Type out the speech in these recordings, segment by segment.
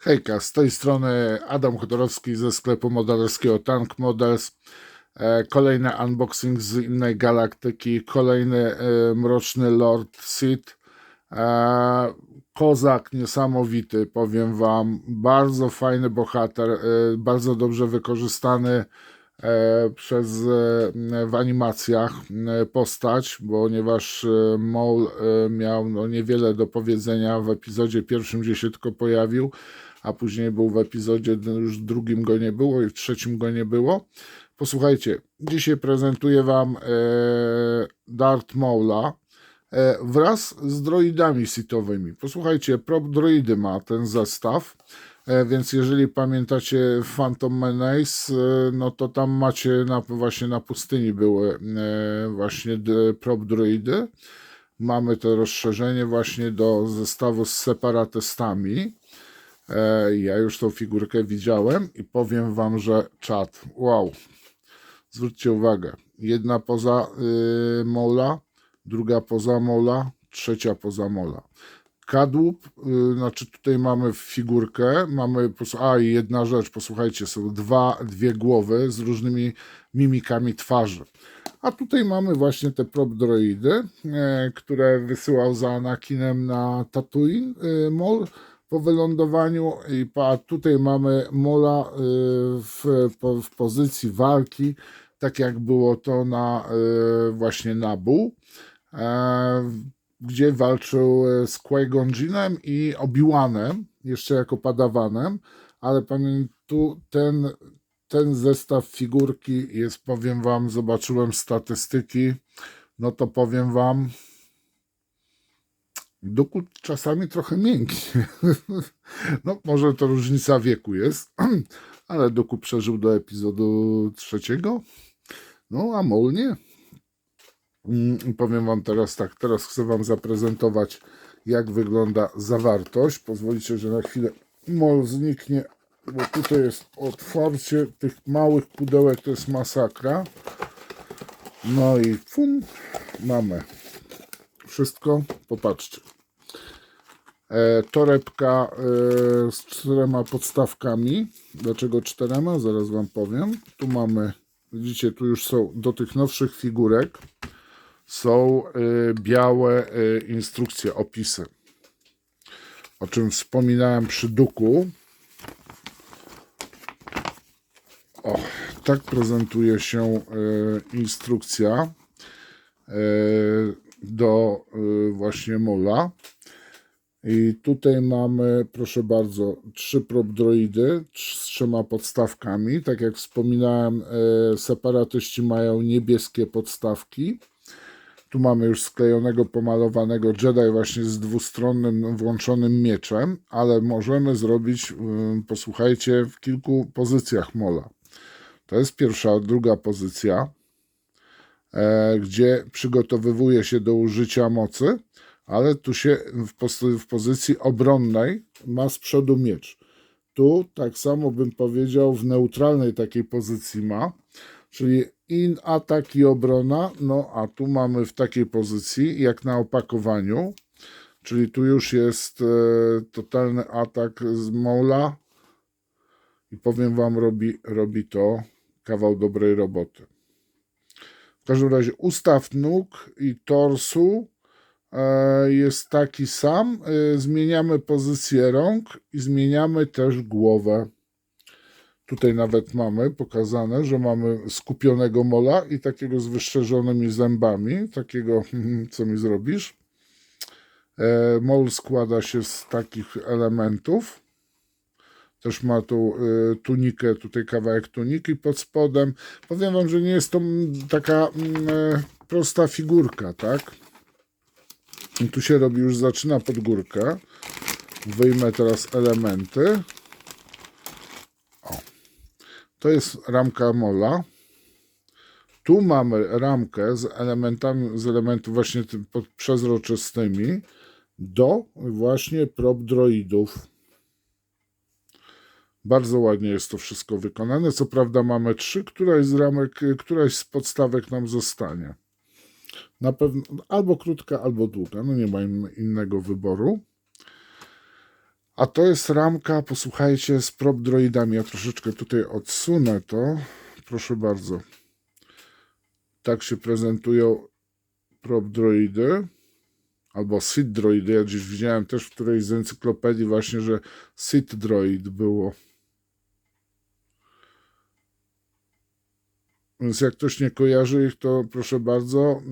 Hejka, z tej strony Adam Chodorowski ze sklepu modelerskiego Tank Models. E, Kolejny unboxing z innej galaktyki, kolejny e, Mroczny Lord. E, Kozak niesamowity, powiem wam. Bardzo fajny bohater, e, bardzo dobrze wykorzystany przez w animacjach postać, ponieważ Maul miał no, niewiele do powiedzenia w epizodzie pierwszym, gdzie się tylko pojawił, a później był w epizodzie już drugim go nie było i w trzecim go nie było. Posłuchajcie, dzisiaj prezentuję wam e, Darth Maula e, wraz z droidami sitowymi. Posłuchajcie, prop droidy ma ten zestaw. E, Więc jeżeli pamiętacie Phantom Menace, e, no to tam macie na, właśnie na pustyni były e, właśnie prop droidy. Mamy to rozszerzenie właśnie do zestawu z separatystami. E, Ja już tą figurkę widziałem i powiem wam, że czat, wow. Zwróćcie uwagę, jedna poza y, mola, druga poza mola, trzecia poza mola. Kadłub, y, znaczy tutaj mamy figurkę, mamy, a i jedna rzecz, posłuchajcie, są dwa, dwie głowy z różnymi mimikami twarzy. A tutaj mamy właśnie te prop droidy, e, które wysyłał za Anakinem na Tatooine e, Mol po wylądowaniu. I pa, tutaj mamy Mola e, w, w pozycji walki, tak jak było to na e, właśnie Nabu, e, gdzie walczył e, z Qui-Gon i Obi-Wanem, jeszcze jako padawanem, ale tu ten ten zestaw figurki jest, powiem wam, zobaczyłem statystyki, no to powiem wam, Duku czasami trochę miękki. No, może to różnica wieku jest, ale Duku przeżył do epizodu trzeciego, no a Mol nie. Mm, Powiem wam teraz tak, teraz chcę wam zaprezentować, jak wygląda zawartość. Pozwolicie, że na chwilę Mol zniknie, bo tutaj jest otwarcie tych małych pudełek, to jest masakra. No i fum, mamy wszystko. Popatrzcie. E, torebka e, z czterema podstawkami. Dlaczego czterema? Zaraz Wam powiem. Tu mamy, widzicie, tu już są do tych nowszych figurek są e, białe e, instrukcje, opisy. O czym wspominałem przy duku. O, tak prezentuje się e, instrukcja e, do e, właśnie mola. I tutaj mamy, proszę bardzo, trzy prop droidy trz- z trzema podstawkami. Tak jak wspominałem, e, separatyści mają niebieskie podstawki. Tu mamy już sklejonego, pomalowanego Jedi właśnie z dwustronnym włączonym mieczem, ale możemy zrobić, ym, posłuchajcie, w kilku pozycjach mola. To jest pierwsza, druga pozycja, gdzie przygotowywuje się do użycia mocy, ale tu się w, w pozycji obronnej ma z przodu miecz. Tu tak samo bym powiedział w neutralnej takiej pozycji ma, czyli in atak i obrona, no a tu mamy w takiej pozycji jak na opakowaniu, czyli tu już jest e, totalny atak z Mola i powiem wam, robi, robi to kawał dobrej roboty. Każdym razie ustaw nóg i torsu e, jest taki sam. E, zmieniamy pozycję rąk i zmieniamy też głowę. Tutaj nawet mamy pokazane, że mamy skupionego mola i takiego z wyszczerzonymi zębami. Takiego, co mi zrobisz? E, Mol składa się z takich elementów. Też ma tu y, tunikę, tutaj kawałek tuniki pod spodem. Powiem wam, że nie jest to mm, taka mm, e, prosta figurka, tak? I tu się robi, już zaczyna pod górkę. Wyjmę teraz elementy. To jest ramka mola. Tu mamy ramkę z elementami, z elementów właśnie przezroczystymi do właśnie prop droidów. Bardzo ładnie jest to wszystko wykonane. Co prawda mamy trzy, któraś z ramek, któraś z podstawek nam zostanie. Na pewno albo krótka, albo długa. No nie ma in- innego wyboru. A to jest ramka, posłuchajcie, z prop droidami. Ja troszeczkę tutaj odsunę to. Proszę bardzo. Tak się prezentują prop droidy. Albo Sith droidy. Ja gdzieś widziałem też w którejś z encyklopedii właśnie, że Sith droid było. Więc jak ktoś nie kojarzy ich, to proszę bardzo.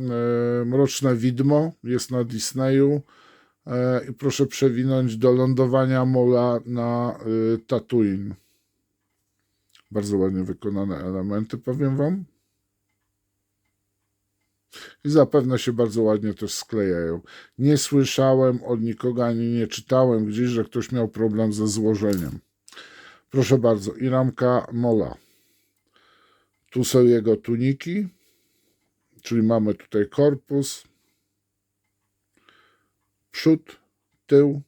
E, Mroczne Widmo jest na Disneyu. E, I proszę przewinąć do lądowania Mola na y, Tatooine. Bardzo ładnie wykonane elementy, powiem Wam. I zapewne się bardzo ładnie też sklejają. Nie słyszałem od nikogo, ani nie czytałem gdzieś, że ktoś miał problem ze złożeniem. Proszę bardzo, i ramka Mola. Tu są jego tuniki, czyli mamy tutaj korpus, przód, tył,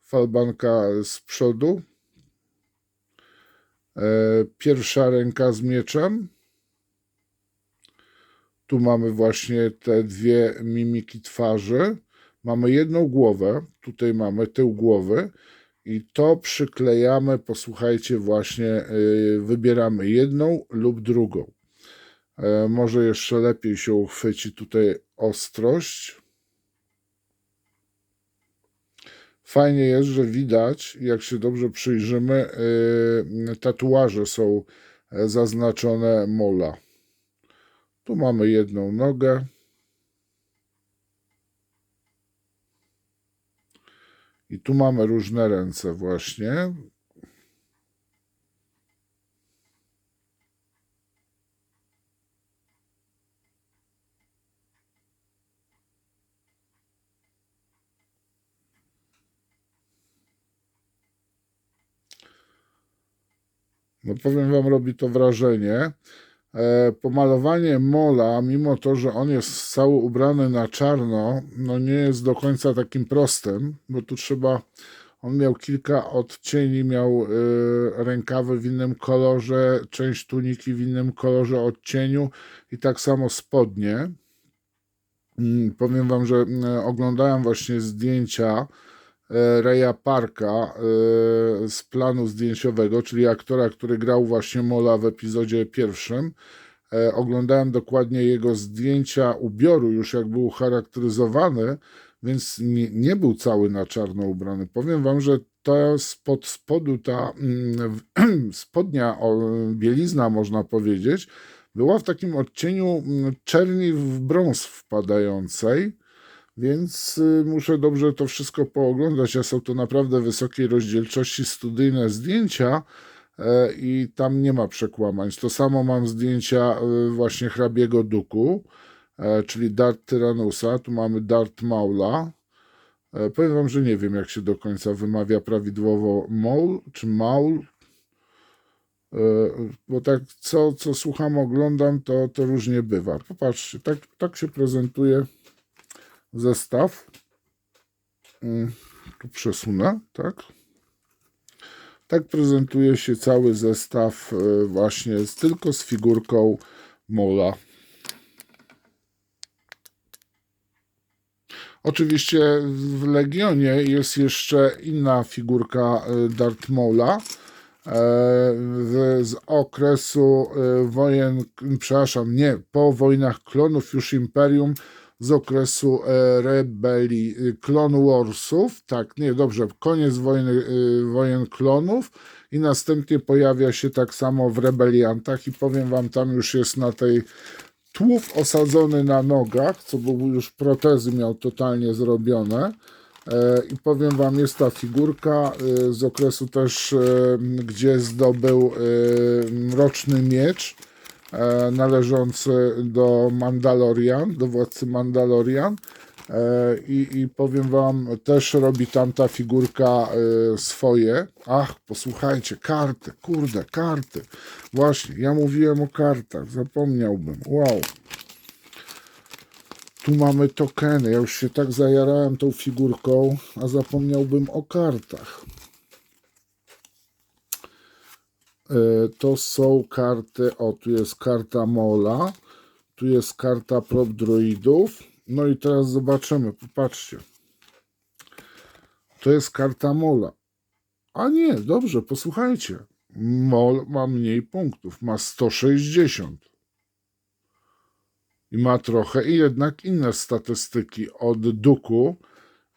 falbanka z przodu, e, pierwsza ręka z mieczem. Tu mamy właśnie te dwie mimiki twarzy. Mamy jedną głowę, tutaj mamy tył głowy i to przyklejamy, posłuchajcie, właśnie yy, wybieramy jedną lub drugą. E, Może jeszcze lepiej się uchwyci tutaj ostrość. Fajnie jest, że widać, jak się dobrze przyjrzymy, yy, tatuaże są e, zaznaczone mola. Tu mamy jedną nogę. I tu mamy różne ręce właśnie. No powiem wam, robi to wrażenie. E, pomalowanie Mola, mimo to, że on jest cały ubrany na czarno, no nie jest do końca takim prostym, bo tu trzeba, on miał kilka odcieni, miał e, rękawy w innym kolorze, część tuniki w innym kolorze odcieniu i tak samo spodnie. Mm, Powiem wam, że mm, oglądałem właśnie zdjęcia Reya Parka e, z planu zdjęciowego, czyli aktora, który grał właśnie Mola w epizodzie pierwszym. E, Oglądałem dokładnie jego zdjęcia ubioru, już jak był charakteryzowany, więc nie, nie był cały na czarno ubrany. Powiem wam, że to spod spodu ta mm, spodnia, bielizna można powiedzieć, była w takim odcieniu mm, czerni w brąz wpadającej. Więc y, muszę dobrze to wszystko pooglądać, a są to naprawdę wysokiej rozdzielczości studyjne zdjęcia e, i tam nie ma przekłamań. To samo mam zdjęcia y, właśnie hrabiego Duku, e, czyli Dart Tyranusa, tu mamy Dart Maula. E, Powiem wam, że nie wiem jak się do końca wymawia prawidłowo Maul czy Maul, bo tak co, co słucham, oglądam, to, to różnie bywa. Popatrzcie, tak, tak się prezentuje zestaw. Mm, Tu przesunę, tak? Tak prezentuje się cały zestaw e, właśnie z, tylko z figurką Mola. Oczywiście w Legionie jest jeszcze inna figurka e, Darth Maula e, z, okresu wojen, przepraszam, nie, po wojnach klonów już Imperium, z okresu e, rebelii e, Clone Warsów, tak, nie, dobrze, koniec wojny, e, wojen klonów i następnie pojawia się tak samo w rebeliantach i powiem wam, tam już jest na tej tłów osadzony na nogach, co był już protezy miał totalnie zrobione. E, I powiem wam, jest ta figurka e, z okresu też, e, gdzie zdobył mroczny miecz należący do Mandalorian, do władcy Mandalorian. E, I, I powiem wam, też robi tam ta figurka e, swoje. Ach, posłuchajcie, karty, kurde, karty. Właśnie, ja mówiłem o kartach, zapomniałbym. Wow. Tu mamy tokeny. Ja już się tak zajarałem tą figurką, a zapomniałbym o kartach. E, To są karty. O, tu jest karta Mola. Tu jest karta prop droidów. No i teraz zobaczymy. Popatrzcie. To jest karta Mola. A nie, dobrze, posłuchajcie. MOL ma mniej punktów, ma 160. I ma trochę i jednak inne statystyki od Duku.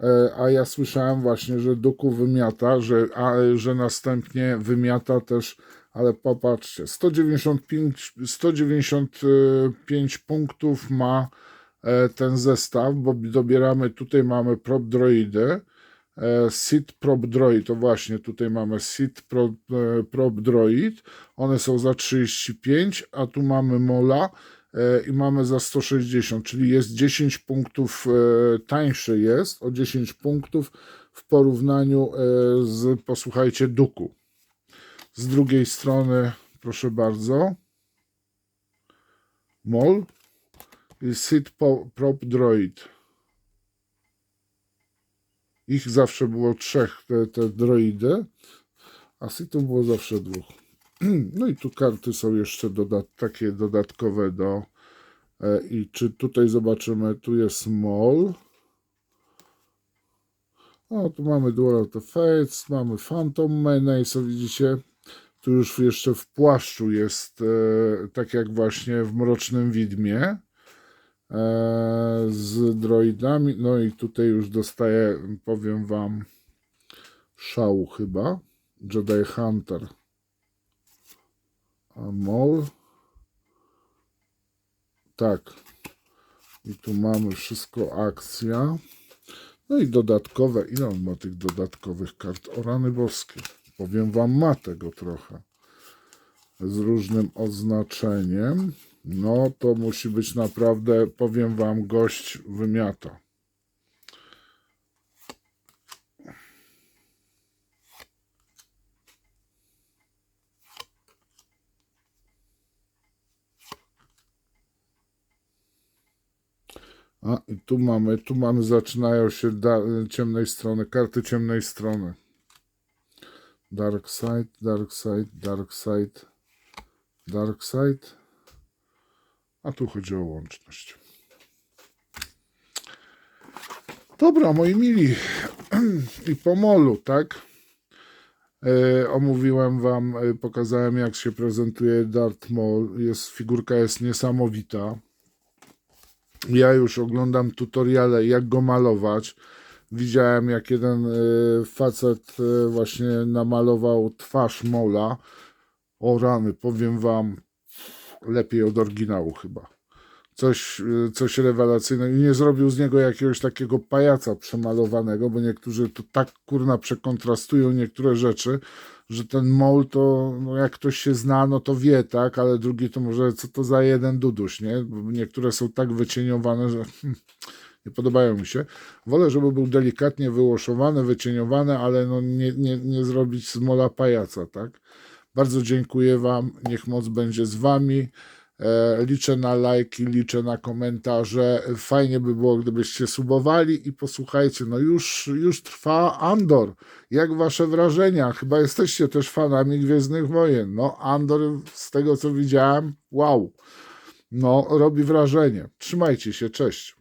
E, A ja słyszałem właśnie, że Duku wymiata, że, a, że następnie wymiata też, ale popatrzcie, 195, 195 punktów ma e, ten zestaw, bo dobieramy, tutaj mamy prop droidy, e, Seed Prop Droid, to właśnie tutaj mamy Seed Prop, e, prop Droid, one są za 35, a tu mamy Mola i mamy za 160, czyli jest 10 punktów e, tańszy jest, o 10 punktów w porównaniu z, posłuchajcie, Duku. Z drugiej strony, proszę bardzo, Mol i Po- Prop Droid. Ich zawsze było trzech, te, te droidy, a Seedów było zawsze dwóch. No i tu karty są jeszcze dodat takie dodatkowe do. E, I czy tutaj zobaczymy, tu jest Mol. O, tu mamy Duel of the Fates, mamy Phantom Menace, widzicie? Tu już jeszcze w płaszczu jest, e, tak jak właśnie w Mrocznym Widmie, e, z droidami. No i tutaj już dostaję, powiem wam, szału chyba. Jedi Hunter. A Mol. Tak. I tu mamy wszystko akcja. No i dodatkowe. Ile on ma tych dodatkowych kart? O rany boskie. Powiem wam, ma tego trochę. Z różnym oznaczeniem. No to musi być naprawdę, powiem wam, gość wymiata. A i tu mamy, tu mamy, zaczynają się da, ciemnej strony, karty ciemnej strony. Dark side, dark side, dark side, dark side. A tu chodzi o łączność. Dobra, moi mili. I pomolu, tak? E, omówiłem wam, e, pokazałem jak się prezentuje Darth Maul. Jest, figurka jest niesamowita. Ja już oglądam tutoriale, jak go malować. Widziałem, jak jeden y, facet y, właśnie namalował twarz Mola. O rany, powiem wam, lepiej od oryginału chyba. Coś, y, coś rewelacyjnego. I nie zrobił z niego jakiegoś takiego pajaca przemalowanego, bo niektórzy to tak kurna przekontrastują niektóre rzeczy, że ten mol to, no jak ktoś się zna, no to wie, tak, ale drugi to może co to za jeden duduś, nie? Bo niektóre są tak wycieniowane, że nie podobają mi się. Wolę, żeby był delikatnie wyłoszowany, wycieniowany, ale no nie, nie, nie zrobić z mola pajaca, tak? Bardzo dziękuję Wam, niech moc będzie z Wami. E, liczę na lajki, liczę na komentarze. Fajnie by było, gdybyście subowali i posłuchajcie, no już, już trwa Andor. Jak wasze wrażenia? Chyba jesteście też fanami Gwiezdnych Wojen. No, Andor, z tego co widziałem, wow. No, robi wrażenie. Trzymajcie się, cześć.